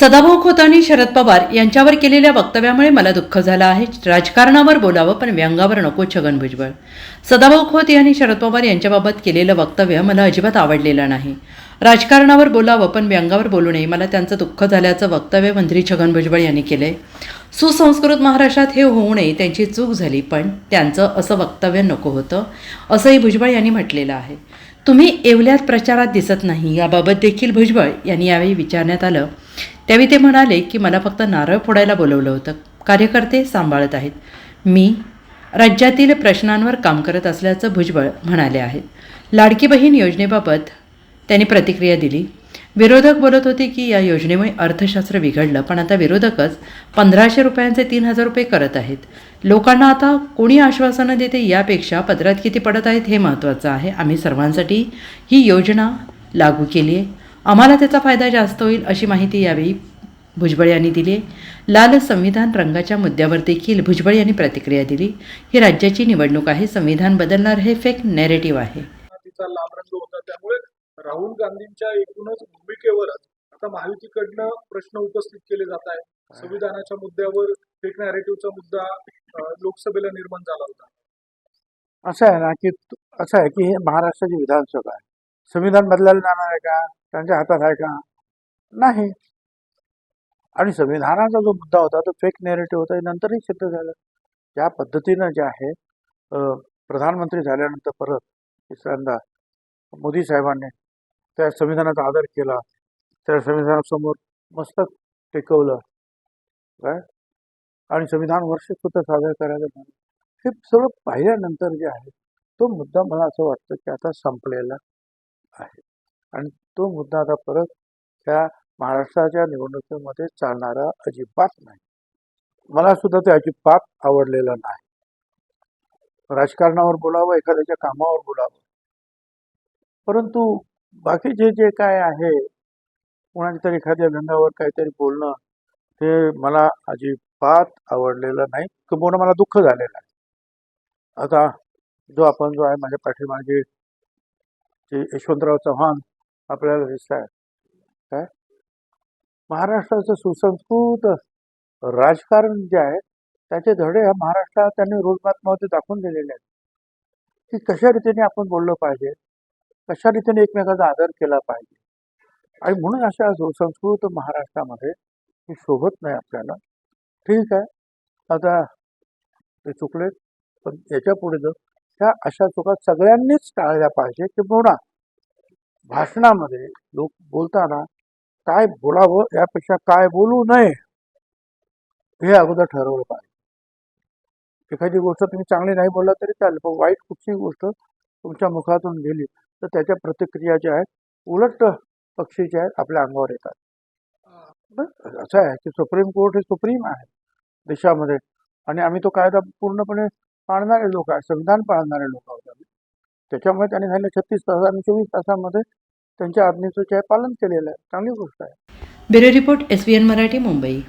सदाभाऊ खोत आणि शरद पवार यांच्यावर केलेल्या वक्तव्यामुळे मला दुःख झालं आहे. राजकारणावर बोलावं पण व्यंगावर नको छगन भुजबळ. सदाभाऊ खोत यांनी शरद पवार यांच्याबाबत केलेलं वक्तव्य मला अजिबात आवडलेलं नाही. राजकारणावर बोलावं पण व्यंगावर बोलू नये मला त्यांचं दुःख झाल्याचं वक्तव्य मंत्री छगन भुजबळ यांनी केलंय. सुसंस्कृत महाराष्ट्रात हे होऊ नये त्यांची चूक झाली पण त्यांचं असं वक्तव्य नको होतं असंही भुजबळ यांनी म्हटलेलं आहे. तुम्ही एवल्यात प्रचारात दिसत नाही याबाबत देखील भुजबळ यांनी यावेळी विचारण्यात आलं. त्यावेळी ते म्हणाले की मला फक्त नारळ फोडायला बोलवलं होतं. कार्यकर्ते सांभाळत आहेत. मी राज्यातील प्रश्नांवर काम करत असल्याचं भुजबळ म्हणाले आहेत लाडकी बहीण योजनेबाबत त्यांनी प्रतिक्रिया दिली. विरोधक बोलत होते की या योजनेमुळे अर्थशास्त्र बिघडलं पण आता विरोधकच पंधराशे रुपयांचे तीन हजार रुपये करत आहेत. लोकांना आता कोणी आश्वासनं देते यापेक्षा पदरात किती पडत आहेत हे महत्त्वाचं आहे. आम्ही सर्वांसाठी ही योजना लागू केली आहे. आम्हाला त्याचा फायदा जास्त होईल अशी माहिती यावेळी भुजबळ यांनी दिली. लाल संविधान रंगाच्या मुद्द्यावर देखील भुजबळ यांनी प्रतिक्रिया दिली. ही राज्याची निवडणूक आहे संविधान बदलणार हे फेक नॅरेटिव्ह आहे. तिचा लाल रंग होता त्यामुळे राहुल गांधींच्या एकूणच भूमिकेवरच आता महायुतीकडनं प्रश्न उपस्थित केले जात आहेत. संविधानाच्या मुद्द्यावर फेक नॅरेटिव्हचा मुद्दा लोकसभेला निर्माण झाला होता. असं आहे ना की तु- असं आहे की हे महाराष्ट्राची विधानसभा आहे. संविधान बदलायला जाणार आहे का? त्यांच्या हातात आहे का? नाही. आणि संविधानाचा जो मुद्दा होता तो फेक नेरेटिव्ह होता नंतरही सिद्ध झालं. ज्या पद्धतीनं जे आहे प्रधानमंत्री झाल्यानंतर परत तिसऱ्यांदा मोदी साहेबांनी त्या संविधानाचा आदर केला. त्या संविधानासमोर मस्तक टेकवलं. काय आणि संविधान वर्ष सुद्धा साजरं करायला झालं हे सगळं पाहिल्यानंतर जे आहे तो मुद्दा मला असं वाटतं की आता संपलेला आहे. आणि तो मुद्दा आता परत त्या महाराष्ट्राच्या निवडणुकीमध्ये चालणारा अजिबात नाही. मला सुद्धा ते अजिबात आवडलेलं नाही. राजकारणावर बोलावं एखाद्याच्या कामावर बोलावं. परंतु बाकीचे जे काय आहे कोणाच्या तरी एखाद्या व्यंगावर काहीतरी बोलणं ते मला अजिबात आवडलेलं नाही. किंवा मला दुःख झालेलं आहे. आता जो आपण जो आहे माझ्या पाठीमागे जे यशवंतराव चव्हाण आपल्याला दिसत आहे काय? महाराष्ट्राचं सुसंस्कृत राजकारण जे आहे त्याचे धडे ह्या महाराष्ट्रात त्यांनी रोजमात्मावरती दाखवून दिलेले आहेत. की कशा रीतीने आपण बोललं पाहिजे? कशा रीतीने एकमेकाचा आदर केला पाहिजे? आणि म्हणून अशा सुसंस्कृत महाराष्ट्रामध्ये हे शोभत नाही आपल्याला. ठीक आहे. आता ते चुकले पण याच्यापुढे जर त्या अशा चुका सगळ्यांनीच टाळल्या पाहिजे किंवा भाषणामध्ये लोक बोलताना काय बोलावं यापेक्षा काय बोलू नये हे अगोदर ठरवलं पाहिजे. एखादी गोष्ट तुम्ही चांगली नाही बोलला तरी चालेल पण वाईट कुठची गोष्ट तुमच्या मुखातून गेली तर त्याच्या प्रतिक्रिया ज्या आहेत उलट पक्षी जे आहेत आपल्या अंगावर येतात. असं आहे की सुप्रीम कोर्ट हे सुप्रीम आहे देशामध्ये. आणि आम्ही तो कायदा पूर्णपणे पाळणारे लोक आहे संविधान पाळणारे लोक त्याच्यामुळे त्यांनी झाल्या छत्तीस तास आणि चोवीस तासामध्ये त्यांच्या आज्ञेचं जे आहे पालन केलेलं आहे. चांगली गोष्ट आहे. Bureau report S Marathi Mumbai.